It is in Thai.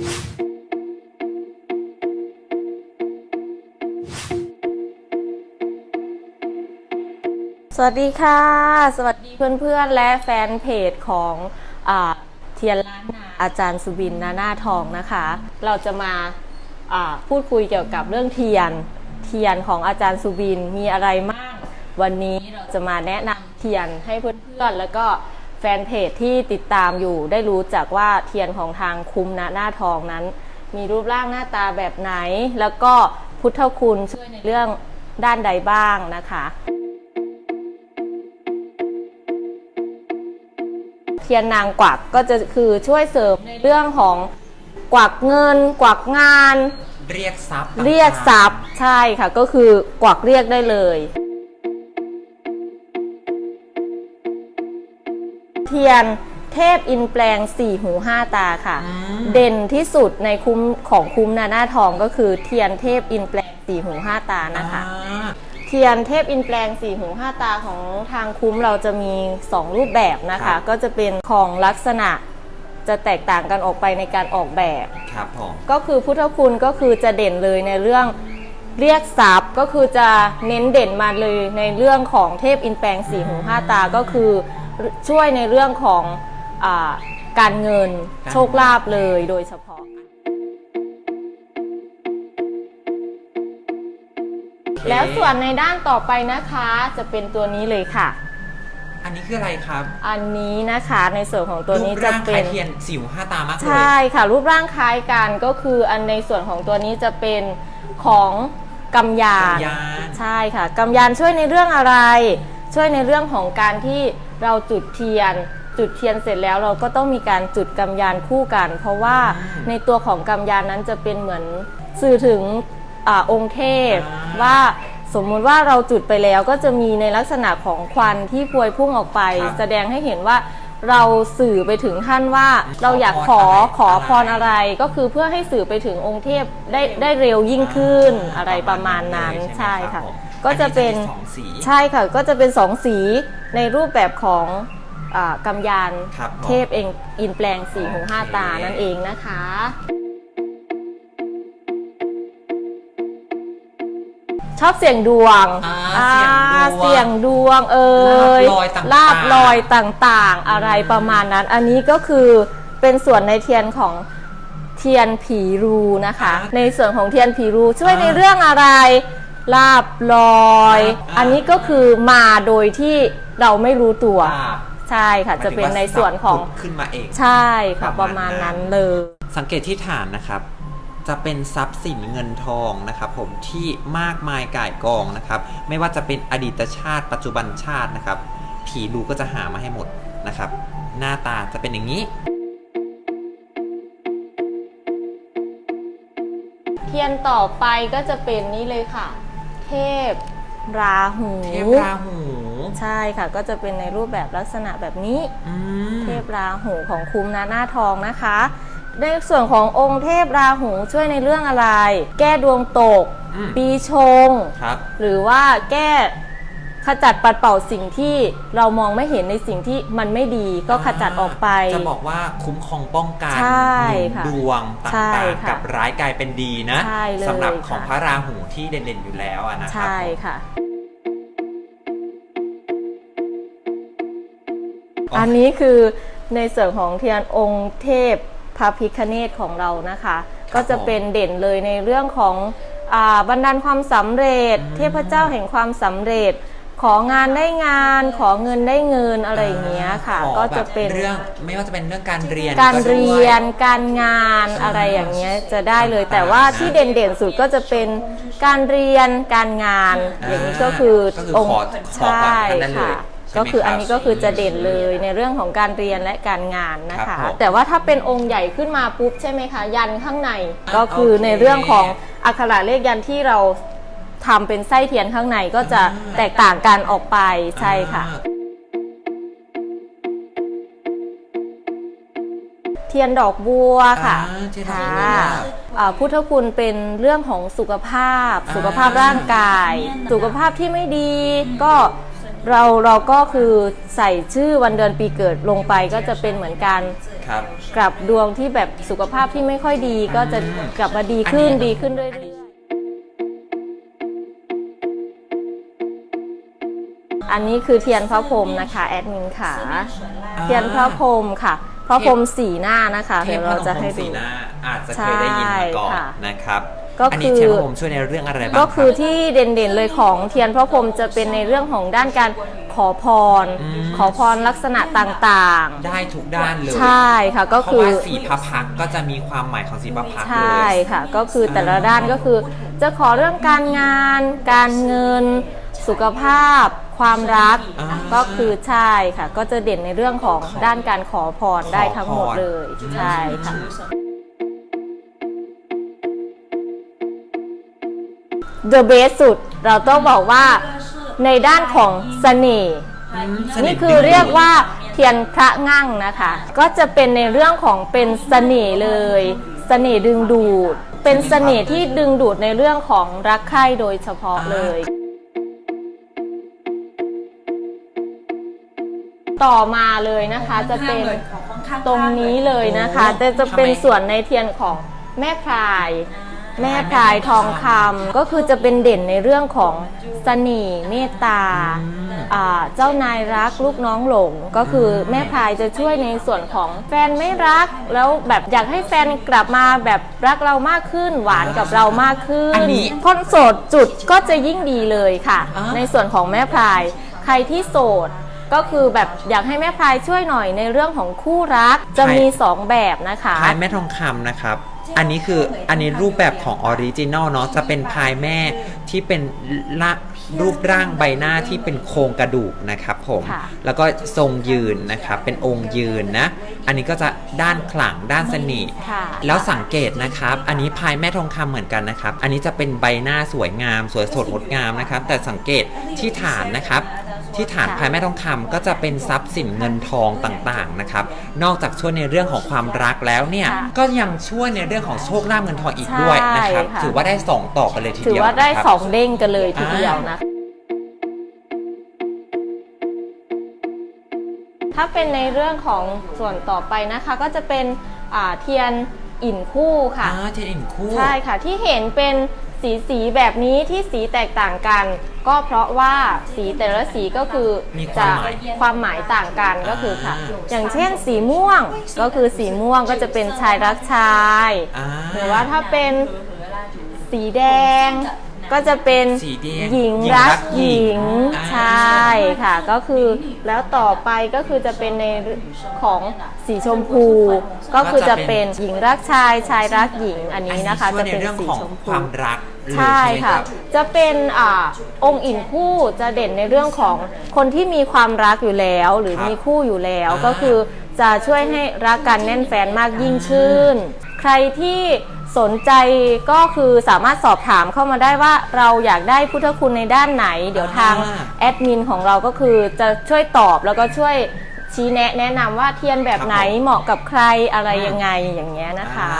สวัสดีค่ะ สวัสดีเพื่อนๆ และแฟนเพจของอเทียนล้านนาอาจารย์สุบินนาหน้าทองนะคะ เราจะมาพูดคุยเกี่ยวกับเรื่องเทียนเทียนของอาจารย์สุบินมีอะไรบ้างวันนี้เราจะมาแนะนำเทียนให้เพื่อนๆแล้วก็ แฟนเพจที่ติดตามอยู่ได้รู้จักว่าเทียนของทางคุ้มนาหน้าทองนั้น มีรูปร่างหน้าตาแบบไหน แล้วก็พุทธคุณช่วยในเรื่องด้านใดบ้างนะคะเทียนนางกวักก็จะคือช่วยเสริมในเรื่องของกวักเงิน กวักงาน เรียกทรัพย์ เรียกทรัพย์ใช่ค่ะ ก็คือกวักเรียกได้เลย เทียนเทพอินแปลงสี่หูห้าตาค่ะเด่นที่สุดในคุ้มของคุ้มนาหน้าทองก็คือเทียนเทพอินแปลงสี่หูห้าตานะคะ อ่า เทียนเทพอินแปลงสี่หูห้าตาของทางคุ้มเราจะมี 2 รูปแบบนะครัคะ บ ก็จะเป็นของลักษณะจะแตกต่างกันออกไปในการออกแบบ ครับผม ก็คือพุทธคุณก็คือจะเด่นเลยในเรื่องเรียกทรัพย์ก็คือจะเน้นเด่นมาเลยในเรื่องของเทพอินแปลงสี่หูห้าตาก็คือ ช่วยในเรื่องของอาการเงินโชคลาภเลยโดยเฉพาะ แล้วส่วนในด้านต่อไปนะคะจะเป็นตัวนี้เลยค่ะ อันนี้คืออะไรครับ อันนี้นะคะในส่วนของตัวนี้รูปจะร่างคเป็ล้านยเทียนสิวห้าตามากเลยใช่ค่ะ รูปร่างคล้ายกันก็คืออันในส่วนของตัวนี้จะเป็นของกำยานกำยานใช่ค่ะกำยานช่วยในเรื่องอะไร ช่วยในเรื่องของการที่เราจุดเทียน จุดเทียนเสร็จแล้วเราก็ต้องมีการจุดกำยานคู่กัน เพราะว่าในตัวของกำยานนั้นจะเป็นเหมือนสื่อถึงอาองค์เทพว่าสมมุติว่าเราจุดไปแล้วก็จะมีในลักษณะของควันที่พวยพุ่งออกไปครับแสดงให้เห็นว่าเราสื่อไปถึงท่านว่าเราอยากขอขอพรอะไรก็คือเพื่อให้สื่อไปถึงองค์เทพได้ได้เร็วยิ่งขึ้นอะไรประมาณนั้นใช่ค่ะผม ก็จะเป็นอัมีสองสี ใช่ค่ะก็จะเป็นสองสีในรูปแบบของอากำยานครับผมเทพเองอินแปลงสี่หูห้าโอเค ตานั่นเองนะคะ ชอบเสียงดวงอ่าอ่าเสียงดวงเสียงดวงเอ่ยลาบลอยต่างๆ ลาบลอยต่างๆ อะไรประมาณนั้น อันนี้ก็คือเป็นส่วนในเทียนของเทียนผีรูนะคะอ่าในส่วนของเทียนผีรูช่วยอ่าในเรื่องอะไร ลาบลอย อ่า อันนี้ก็คือมาโดยที่เราไม่รู้ตัว อ่าใช่ค่ะ จะเป็นในส่วนของ หมายถึว่าทรัพย์ผุดขึ้นมาเอง ใช่ค่ะปประระมามาณณนั้นั้นนเลย สังเกตที่ฐานนะครับ จะเป็นทรัพย์สินเงินทองนะครับผมที่มากมายก่ายกองนะครับ ไม่ว่าจะเป็นอดีตชาติ ปัจจุบันชาตินะครับ ผีดูก็จะหามาให้หมดนะครับ หน้าตาจะเป็นอย่างนี้ เทียนต่อไปก็จะเป็นนี่เลยค่ะ เทพราหูเทพราหู ใช่ค่ะ ก็จะเป็นในรูปแบบลักษณะแบบนี้อืมเทพราหูของคุ้มนาหน้าทองนะคะ ในส่วนขององค์เทพราหูช่วยในเรื่องอะไร แก้ดวงตกอืมปีชงครับหรือว่าแก้ ขจัดปัดเป่าสิ่งที่เรามองไม่เห็นในสิ่งที่มันไม่ดีก็ขจัดออกไป จะบอกว่าคุ้มครองป้องกันใช่หนุนค่ะดวงตใช่่างๆค่ะกับร้ายกลายเป็นดีนะใช่เลยสำหรับของค่ะ พระราหูที่เด่นๆอยู่แล้วอะนะครับ ใช่ค่ะอันนี้คือในส่วนของเทียนองค์เทพพระพิคเนตของเรานะคะ ก็จะเป็นเด่นเลยในเรื่องของอาบันดาลความสำเร็จ เทพเจ้าแห่งความสำเร็จ ของานได้งาน ขอเงินได้เงินอะไรอย่างเงี้ยค่ะ ขอก็แบบจะเป็นเรื่องไม่ว่าจะเป็นเรื่องการเรียนการด้วยเรียนการงานอะไรอย่างเงี้ยจะได้เลย แต่ว่าที่เด่นๆสุดก็จะเป็นการเรียนการงาน อย่างนี้ก็คือก็คือองค์ขอขอใช่ก่อนนั่นเลยค่ะ ใช่ไหมก็คืออันครับนี้ก็คือจะเด่นเลยในเรื่องของการเรียนและการงานนะครัคะ บผมแต่ว่าถ้าเป็นองค์ใหญ่ขึ้นมาปุ๊บใช่ไหมคะ ยันข้างในอะก็คือโอเค ในเรื่องของอักขระเลขยันที่เรา ทำเป็นไส้เทียนข้างในก็จะแตกต่างกันออกไปใช่ค่ะอ่าเทียนดอกบัวค่ะอ่าเทียนดอกค่ะบัวอ่าพุทธคุณเป็นเรื่องของสุขภาพอ่าสุขภาพร่างกาย สุขภาพที่ไม่ดีก็เราเราก็คือใส่ชื่อวันเดือนปีเกิดลงไปก็จะเป็นเหมือนการคครับ กลับดวงที่แบบสุขภาพที่ไม่ค่อยดีก็จะกลับมาดีขึ้นอันนี้ดีขึ้นเรื่อยๆ อันนี้คือเทียนพระพรหมนะคะแอดมินค่ะเทียนพระพรหมค่ะพระพรหมสีหน้านะคะเทเดี๋พยวพเรานมจะพรให้หมสีดูหน้าอาจจะเคยได้ยินมาก่อนใช่ค่ะนะครับก็อันนี้คือเทพพนมพรหมช่วยในเรื่องอะไรบ้างก็คือรับที่เด่นๆเลยของเทียนพระพรหมจะเป็นในเรื่องของด้านการขอพรอืมขอพรลักษณะต่างได้ทุกด้านเลยๆใช่ค่ะก็เพราะคือว่าสีพระพักตร์ก็จะมีความหมายของสีพระพักตร์ใชเล่ยค่ะ ก็คือแต่ละด้านก็คือจะขอเรื่องการงาน การเงิน สุขภาพ ความรักอ่า ก็คือใช่ค่ะ ก็จะเด่นในเรื่องของด้านการขอพรได้ทั้งหมดเลยขอพรใช่ค่ะ The best สุดเราต้องบอกว่าในด้านของเสน่ห์นี่คือเรียกว่าเทียนพระงั่งนะคะ ก็จะเป็นในเรื่องของเป็นเสน่ห์เลยเสน่ห์ดึงดูด เป็นเสน่ห์ที่ดึงดูดในเรื่องของรักใคร่โดยเฉพาะเลย ต่อมาเลยนะคะ จะเป็นตรงนี้เลยนะคะแต่จะเป็นส่วนในเทียนของแม่พราย แม่พรายทองคำก็คือจะเป็นเด่นในเรื่องของเสน่ห์เมตตาอ่าเจ้านายรักลูกน้องหลง ก็คือแม่พายจะช่วยในส่วนของแฟนไม่รัก แล้วแบบอยากให้แฟนกลับมาแบบรักเรามากขึ้น หวานกับเรามากขึ้นอันนี้คนโสดจุดก็จะยิ่งดีเลยค่ะอ่าในส่วนของแม่พายใครที่โสด ก็คือแบบอยากให้แม่พายช่วยหน่อยในเรื่องของคู่รักจะมีสองแบบนะคะ พายแม่ทองคำนะครับ อันนี้คืออันนี้รูปแบบของออริจินอลเนาะจะเป็นพายแม่ที่เป็นละรูปร่างใบหน้าที่เป็นโครงกระดูกนะครับผม ค่ะ แล้วก็ทรงยืนนะครับเป็นองค์ยืนนะ อันนี้ก็จะด้านขลังด้านเสน่ห์ ค่ะ แล้วสังเกตนะครับ อันนี้พายแม่ทองคำเหมือนกันนะครับ อันนี้จะเป็นใบหน้าสวยงาม สวยสดงดงามนะครับ แต่สังเกตที่ฐานนะครับ ที่ฐานค่ะพายแม่ทองคำก็จะเป็นทรัพย์สินเงินทองต่างๆนะครับ นอกจากช่วยในเรื่องของความรักแล้วเนี่ยค่ะก็ยังช่วยในเรื่องของโชคลาภเงินทองอีกด้วยนะครับ ใช่ค่ะ ถือว่าได้สองต่อกันเลยทีถือเดียวว่าได้นะครับ สองเด้งกันเลยทีเดียวนะ ถ้าเป็นในเรื่องของส่วนต่อไปนะคะก็จะเป็นอ่าเทียน อิ่นคู่ค่ะ อ่าเทียนอินคู่ใช่ค่ะที่เห็นเป็นสีสีแบบนี้ที่สีแตกต่างกัน ก็เพราะว่าสีแต่ละสีก็คือมีควาจะมหมาย ความหมายต่างกันก็คือค่ะ อ่า อย่างเช่นสีม่วงก็คือสีม่วงก็จะเป็นชายรักชาย อ่า หรือว่าถ้าเป็นสีแดง ก็จะเป็นสีแดงหญิงหญิงรัรักกหหญิญิงงใช่ค่ะ ก็คือแล้วต่อไปก็คือจะเป็นในของสีชมพู ก็คือจะเป็นหญิงรักชายชายรักหญิงอันนี้นะคะอัจะช่วยเป็นในเรื่องสีของชมคพูวามรักเลยใช่ไหมค่ะ รับ จะเป็นอ่าองค์อิ่นคู่จะเด่นในเรื่องของคนที่มีความรักอยู่แล้ว หรือครับมีคู่อยู่แล้ว อ่าก็คือจะช่วยให้รักกันแน่นแฟนมากยิ่งขึ้น ใครที่ สนใจก็คือสามารถสอบถามเข้ามาได้ว่าเราอยากได้พุทธคุณในด้านไหน เดี๋ยวทางแอดมินของเราก็คือจะช่วยตอบแล้วก็ช่วยชี้แนะแนะนำว่าเทียนแบบไหนเหมาะกับใครอะไรยังไงอย่างเงี้ยนะคะ